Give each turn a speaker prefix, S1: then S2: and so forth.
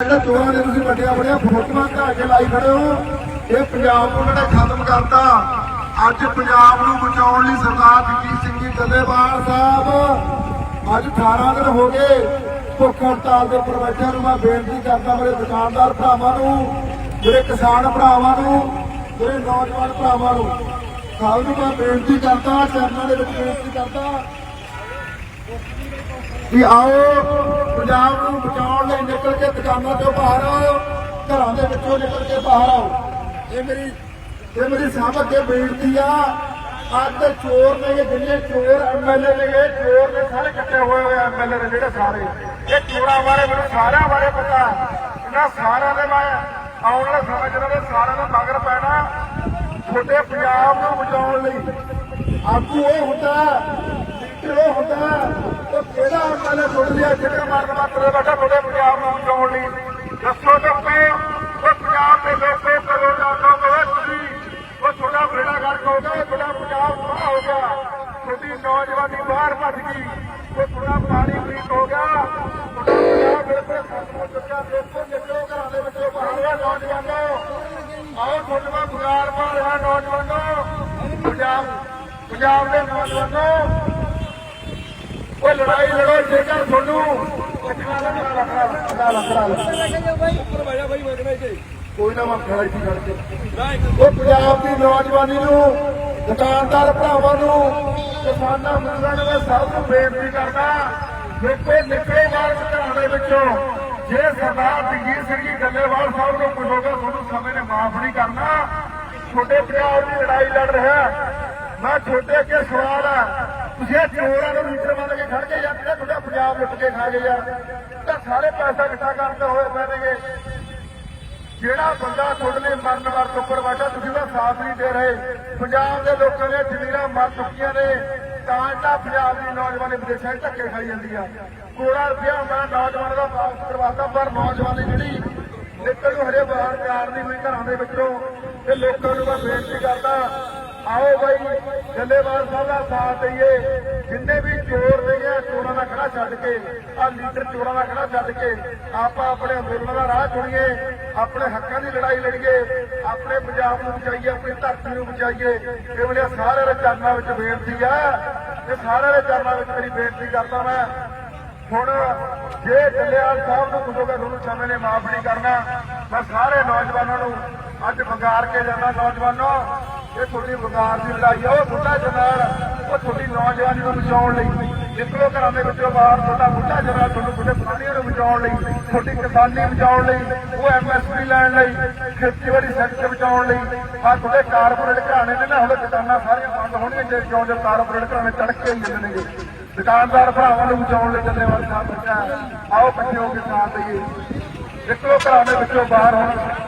S1: ਜਿਹੜੇ ਚੋਰਾਂ ਦੇ ਤੁਸੀਂ ਵੱਡੀਆਂ ਵੱਡੀਆਂ ਫੋਟੋਆਂ ਘਾ ਕੇ ਲਾਈ ਖੜੇ ਹੋ। ਇਹ ਪੰਜਾਬ ਨੂੰ ਜਿਹੜਾ ਖਤਮ ਕਰਤਾ। ਅੱਜ ਪੰਜਾਬ ਨੂੰ ਬਚਾਉਣ ਲਈ ਸਰਦਾਰ ਜਗਜੀਤ ਸਿੰਘ ਜੀ ਡੱਲੇਵਾਲ ਸਾਹਿਬ, ਅੱਜ 18 ਦਿਨ ਹੋ ਗਏ। ਭੁੱਖ ਹੜਤਾਲ ਦੇ ਪ੍ਰਬੰਧਕਾਂ ਨੂੰ ਮੈਂ ਬੇਨਤੀ ਕਰਦਾ ਮੇਰੇ ਦੁਕਾਨਦਾਰ ਭਰਾਵਾਂ ਨੂੰ, ਮੇਰੇ ਕਿਸਾਨ ਭਰਾਵਾਂ ਨੂੰ, ਮੇਰੇ ਨੌਜਵਾਨ ਭਰਾਵਾਂ ਨੂੰ। ਸਭ ਨੂੰ ਮੈਂ ਬੇਨਤੀ ਕਰਦਾ, ਚਰਨਾਂ ਦੇ ਵਿੱਚ ਬੇਨਤੀ ਕਰਦਾ ਵੀ ਆਓ, ਪੰਜਾਬ ਨੂੰ ਬਚਾਉਣ ਲਈ ਨਿਕਲ ਕੇ ਦੁਕਾਨਾਂ ਤੋਂ ਬਾਹਰ ਆਓ, ਘਰਾਂ ਦੇ ਵਿੱਚੋਂ ਨਿਕਲ ਕੇ ਬਾਹਰ ਆਓ। ਇਹ ਮੇਰੀ ਇਹ ਮੇਰੀ ਸਭ ਅੱਗੇ ਬੇਨਤੀ ਆ, ਅੱਜ ਚੋਰ ਨੇ ਜਿੰਨੇ ਚੋਰ ਐਮਐਲਏ ਨੇ ਚੋਰ ਨੇ ਸਾਰੇ ਇਕੱਠੇ ਹੋਏ ਹੋਏ ਐਮਐਲਏ ਨੇ ਜਿਹੜੇ ਸਾਰੇ। ਇਹ ਚੋਰਾਂ ਬਾਰੇ ਮੈਨੂੰ ਸਾਰਿਆਂ ਬਾਰੇ ਪਤਾ। ਇਹਨਾਂ ਸਾਰਿਆਂ ਦੇ ਮੈਂ ਆਉਣ ਵਾਲੇ ਸਮੇਂ 'ਚ ਦੇ ਸਾਰਿਆਂ ਨੂੰ ਮਗਰ ਪੈਣਾ ਛੋਟੇ ਪੰਜਾਬ ਨੂੰ ਬਚਾਉਣ ਲਈ ਆਗੂ ਇਹ ਹੁੰਦਾ ਲੀਡਰ ਉਹ ਹੁੰਦਾ? ਉਹ ਕਿਹੜਾ ਐਮਐਲਏ ਸੁਣ ਲਿਆ? ਜਿਹੜੇ ਮਰਨ ਮਾਤਰੇ ਬੈਠਾ ਤੁਹਾਡੇ ਪੰਜਾਬ ਨੂੰ ਬਚਾਉਣ ਲਈ। ਦੱਸੋ ਦੱਸੋ ਉਹ ਪੰਜਾਬ ਦੇ ਲੋਕੋ ਕਰੋ ਜਾਣੋ ਕਵੇ ਤੁਸੀਂ ਉਹ ਤੁਹਾਡਾ ਬੇੜਾ ਗਰਕ ਹੋ ਗਿਆ ਤੁਹਾਡਾ ਪੰਜਾਬ ਤਬਾਹ ਹੋ ਗਿਆ। ਤੁਹਾਡੀ ਨੌਜਵਾਨੀ ਬਾਹਰ ਭੱਜ ਗਈ। ਉਹ ਤੁਹਾਡਾ ਪਾਣੀ ਪ੍ਰੀਤ ਹੋ ਗਿਆ। ਤੁਹਾਡਾ ਪੰਜਾਬ ਬਿਲਕੁਲ ਖਤਮ ਹੋ ਚੁੱਕਿਆ। ਦੇਖੋ ਨਿਕਲੋ ਘਰਾਂ ਦੇ ਵਿੱਚੋਂ ਬਾਹਰ ਆ ਨੌਜਵਾਨੋ। ਆਓ ਤੁਹਾਨੂੰ ਮੈਂ ਬੁਲਾਰ ਪਾ ਰਿਹਾ ਨੌਜਵਾਨੋ। ਪੰਜਾਬ ਪੰਜਾਬ ਦੇ ਨੌਜਵਾਨੋ। ਉਹ ਲੜਾਈ ਲੜੋ ਜੇਕਰ ਤੁਹਾਨੂੰ ਕੋਈ ਨਾ ਮੈਂ ਖੜਾ ਇੱਥੇ ਕਰਕੇ। ਉਹ ਪੰਜਾਬ ਦੀ ਨੌਜਵਾਨੀ ਨੂੰ ਦੁਕਾਨਦਾਰ ਭਰਾਵਾਂ ਨੂੰ ਕਿਸਾਨਾਂ ਮਜ਼ਦੂਰਾਂ ਨੂੰ ਸਭ ਨੂੰ ਬੇਨਤੀ ਕਰਦਾ ਦੇਖੋ ਨਿਕਲੇ ਬਾਹਰ ਘਰਾਂ ਦੇ ਵਿੱਚੋਂ ਜੇ ਸਰਦਾਰ ਜਗਜੀਤ ਸਿੰਘ ਜੀ ਡੱਲੇਵਾਲ ਸਾਹਿਬ ਨੂੰ ਹੋਗਾ ਤੁਹਾਨੂੰ ਸਮੇਂ ਨੇ ਮਾਫ ਨਹੀਂ ਕਰਨਾ। ਛੋਟੇ ਪੰਜਾਬ ਦੀ ਲੜਾਈ ਲੜ ਰਿਹਾ ਮੈਂ ਛੋਟੇ ਅੱਗੇ ਸਵਾਲ ਆ ਤੁਸੀਂ ਇਹ ਚੋਰਾਂ ਨੂੰ ਲੀਡਰ ਮੰਨ ਕੇ ਖੜ ਕੇ ਯਾਰ ਜਿਹੜਾ ਤੁਹਾਡਾ ਪੰਜਾਬ ਲੁੱਟ ਕੇ ਖਾ ਗਏ ਯਾਰ ਤਾਂ ਸਾਰੇ ਪੈਸਾ ਇਕੱਠਾ ਕਰਦੇ ਹੋਏ ਪੈਣਗੇ ਜਿਹੜਾ ਬੰਦਾ ਤੁਹਾਡੇ ਲਈ ਮਰਨ ਵਰਤ ਉੱਪਰ ਬੈਠਾ ਤੁਸੀਂ ਉਹਦਾ ਸਾਥ ਨਹੀਂ ਦੇ ਰਹੇ। ਪੰਜਾਬ ਦੇ ਲੋਕਾਂ ਦੀਆਂ ਜ਼ਮੀਰਾਂ ਮਰ ਚੁੱਕੀਆਂ ਨੇ, ਤਾਂ ਤਾਂ ਪੰਜਾਬ ਦੀ ਨੌਜਵਾਨੀ ਵਿਦੇਸ਼ਾਂ 'ਚ ਧੱਕੇ ਖਾਈ ਜਾਂਦੀ ਆ। ਕੋੜਾ ਰੁਪਇਆ ਮੈਂ ਨੌਜਵਾਨ ਦਾ ਵਾਪਸ ਕਰਵਾਤਾ, ਪਰ ਨੌਜਵਾਨੀ ਜਿਹੜੀ ਨਿਕਲ ਨੂੰ ਹਰੇ ਬਾਹਰ ਪਿਆਰ ਨਹੀਂ ਹੋਈ ਘਰਾਂ ਦੇ ਵਿੱਚੋਂ, ਤੇ ਲੋਕਾਂ ਨੂੰ ਮੈਂ ਬੇਨਤੀ ਕਰਦਾ ਆਓ ਬਾਈ, ਜੱਲੇਵਾਲ ਸਾਹਿਬ ਦਾ ਸਾਥ ਦਈਏ। ਜਿੰਨੇ ਵੀ ਚੋਰ ਨੇ ਚੋਰਾਂ ਦਾ ਖੜਾ ਛੱਡ ਕੇ, ਆ ਲੀਡਰ ਚੋਰਾਂ ਦਾ ਖੜਾ ਛੱਡ ਕੇ, ਆਪਾਂ ਆਪਣੇ ਅੰਦੋਲਨ ਦਾ ਰਾਹ ਚੁਣੀਏ, ਆਪਣੇ ਹੱਕਾਂ ਦੀ ਲੜਾਈ ਲੜੀਏ, ਆਪਣੇ ਪੰਜਾਬ ਨੂੰ ਬਚਾਈਏ, ਆਪਣੀ ਧਰਤੀ ਨੂੰ ਬਚਾਈਏ। ਇਹ ਵੇਲੇ ਸਾਰੇ ਦੇ ਚਰਨਾਂ ਵਿੱਚ ਬੇਨਤੀ ਆ ਤੇ ਸਾਰੇ ਦੇ ਚਰਨਾਂ ਵਿੱਚ ਮੇਰੀ ਬੇਨਤੀ ਕਰਦਾ ਮੈਂ। ਹੁਣ ਜੇ ਜੱਲੇਵਾਲ ਸਾਹਿਬ ਨੂੰ ਕੁਝ ਹੋਗਾ ਤੁਹਾਨੂੰ ਸਮੇਂ ਨੇ ਮਾਫ ਨਹੀਂ ਕਰਨਾ। ਮੈਂ ਸਾਰੇ ਨੌਜਵਾਨਾਂ ਨੂੰ ਅੱਜ ਵੰਗਾਰ ਕੇ ਜਾਂਦਾ, ਨੌਜਵਾਨੋ ਇਹ ਤੁਹਾਡੀ ਵੰਗਾਰ ਦੀ ਲੜਾਈ ਆ, ਉਹ ਬੁੱਢਾ ਜਨਾਲ ਉਹ ਤੁਹਾਡੀ ਨੌਜਵਾਨੀ ਨੂੰ ਬਚਾਉਣ ਲਈ। ਨਿਕਲੋ ਘਰਾਂ ਦੇ ਵਿੱਚੋਂ ਬਾਹਰ, ਤੁਹਾਡਾ ਬੁੱਢਾ ਜਨਾਲ ਤੁਹਾਨੂੰ ਤੁਹਾਡੇ ਪਾਣੀਆਂ ਨੂੰ ਬਚਾਉਣ ਲਈ, ਤੁਹਾਡੀ ਕਿਸਾਨੀ ਬਚਾਉਣ ਲਈ, ਉਹ ਐਮਐਸਪੀ ਲੈਣ ਲਈ, ਖੇਤੀਬਾੜੀ ਸੈਕਟਰ ਬਚਾਉਣ ਲਈ। ਆ ਤੁਹਾਡੇ ਕਾਰਪੋਰੇਟ ਘਰਾਣੇ ਨੇ ਨਾ ਹੁਣ ਦੁਕਾਨਾਂ ਸਾਰੀਆਂ ਬੰਦ ਹੋਣੀਆਂ, ਜੇ ਕਿਉਂ ਜੇ ਕਾਰਪੋਰੇਟ ਘਰਾਣੇ ਚੜ੍ਹ ਕੇ ਹੀ ਜਾਂਦੇ ਦੁਕਾਨਦਾਰ ਭਰਾਵਾਂ ਨੂੰ ਬਚਾਉਣ ਲਈ ਚੱਲੇ ਵਾਲੇ ਸਾਹਿਬ ਬੱਚਾ। ਆਓ ਇਕੱਠੇ ਕਿਸਾਨ ਕੇ ਸਾਥ ਨਿਕਲੋ ਘਰਾਂ ਦੇ ਵਿੱਚੋਂ ਬਾਹਰ ਹੁਣ।